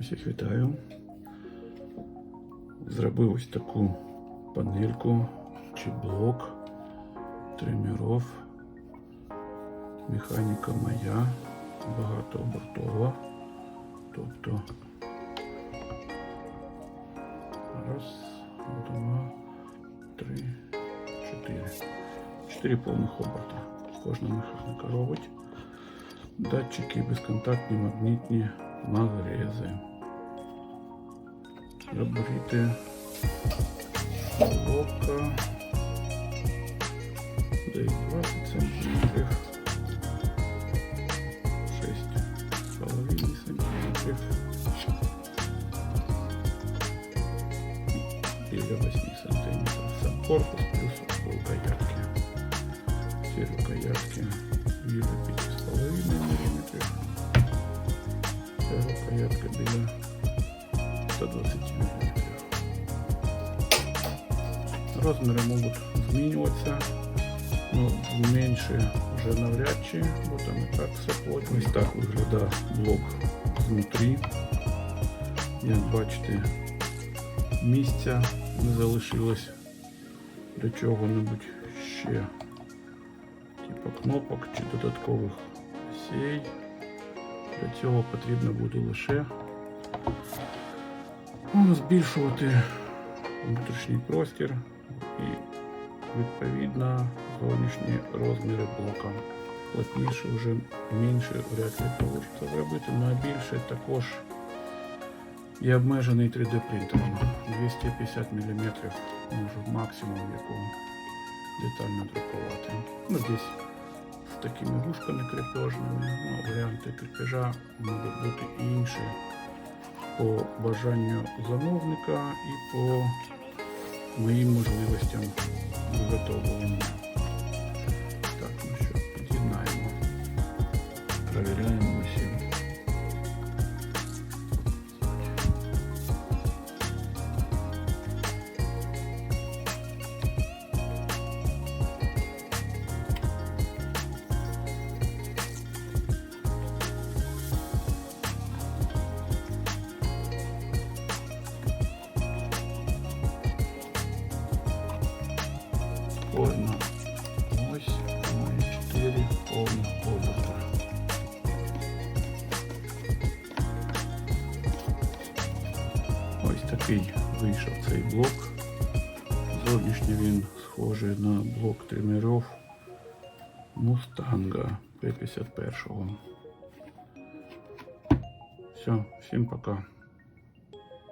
Усіх вітаю. Зробив ось таку панельку чи блок триміров. Механіка моя, багатообертова. Тобто раз, два, три, чотири. Чотири повних оберта. Кожна механіка робить. Датчики безконтактні, магнітні, нагрези. Габарити блока. Десь 20 сантиметрів. 6,5 сантиметрів. Біля 8 сантиметрів. Сам корпус плюс рукоятки. Ці рукоятки біля 5,5 мм. Біля 120 мм. Розміри можуть змінюватися. Ну, менше вже навряд чи, бо там і так все плотно. Ось так виглядає блок знутрі. Як бачите, місця не залишилось до чого-небудь ще. Типа кнопок чи додаткових осей. Для цього потрібно буде лише ну, збільшувати внутрішній простір і відповідно зовнішні розміри блока. Плотніше вже менше вряд ли вийде зробити, але більше також є обмежений 3D принтером. 250 мм можу максимум якого детально друкувати. Ну, десь з такими вушками крепежними. Ну, варіанти крепежа можуть бути інші по бажанню замовника і по моїм можливостям виготовлення. Одна ось має 4 повних оберта. Ось такий вийшов цей блок. Зовнішній він схожий на блок тримеров Мустанга П-51. Все, всім пока.